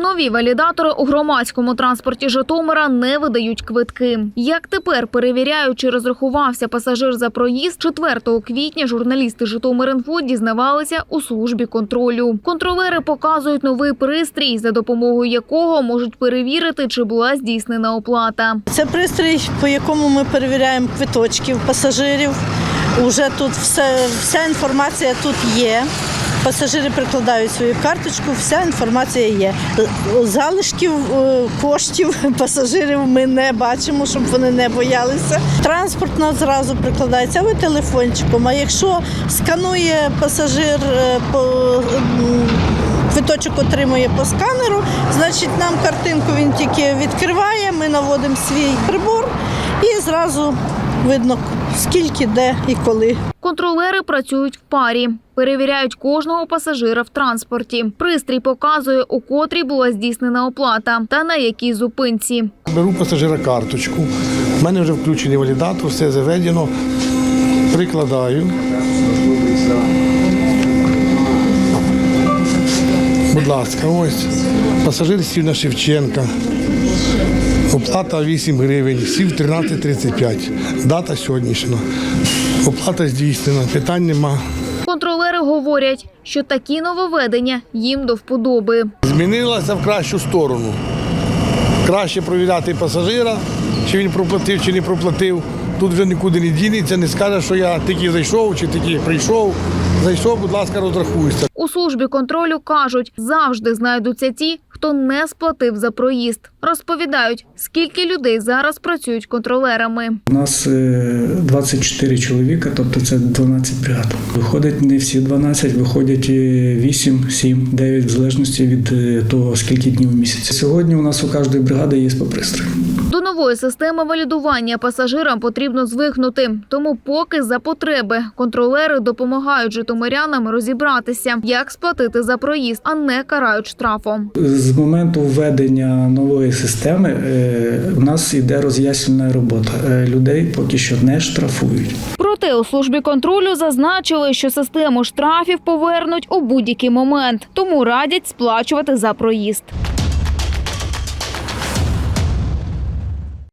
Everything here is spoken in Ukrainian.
Нові валідатори у громадському транспорті Житомира не видають квитки. Як тепер перевіряють, чи розрахувався пасажир за проїзд, 4 квітня журналісти Житомир.Інфо дізнавалися у службі контролю. Контролери показують новий пристрій, за допомогою якого можуть перевірити, чи була здійснена оплата. Це пристрій, по якому ми перевіряємо квиточків пасажирів. Уже тут все, вся інформація тут є. Пасажири прикладають свою карточку, вся інформація є. Залишків е, коштів пасажирів ми не бачимо, щоб вони не боялися. Транспортна зразу прикладається, ви телефончиком. А якщо сканує пасажир е, квиточок отримує по сканеру, значить нам картинку він тільки відкриває, ми наводимо свій прибор і зразу видно, скільки, де і коли. Контролери працюють в парі, перевіряють кожного пасажира в транспорті. Пристрій показує, у котрій була здійснена оплата та на якій зупинці. Беру пасажира карточку. У мене вже включений валідатор, все заведено. Прикладаю. Будь ласка, ось. Пасажир сів на Шевченка. Оплата 8 гривень, сів 13.35. Дата сьогоднішня. Оплата здійснена, питань нема. Контролери говорять, що такі нововведення їм до вподоби. Змінилася в кращу сторону. Краще провіряти пасажира, чи він проплатив, чи не проплатив. Тут вже нікуди не дінеться, не скаже, що я тільки зайшов чи тільки прийшов. Зайшов, будь ласка, розрахуйся. У службі контролю кажуть, завжди знайдуться ті, хто не сплатив за проїзд. Розповідають, скільки людей зараз працюють контролерами. У нас е, 24 чоловіка, тобто це 12 бригад. Виходить не всі 12, виходять е, 8, 7, 9, в залежності від е, того, скільки днів в місяці. Сьогодні у нас у кожної бригади є по пристрою. До нової системи валідування пасажирам потрібно звикнути. Тому, поки за потреби контролери допомагають житомирянам розібратися, як сплатити за проїзд, а не карають штрафом. З моменту введення нової системи е, у нас йде роз'яснювальна робота. Е, Людей поки що не штрафують. Проте у службі контролю зазначили, що систему штрафів повернуть у будь-який момент, тому радять сплачувати за проїзд.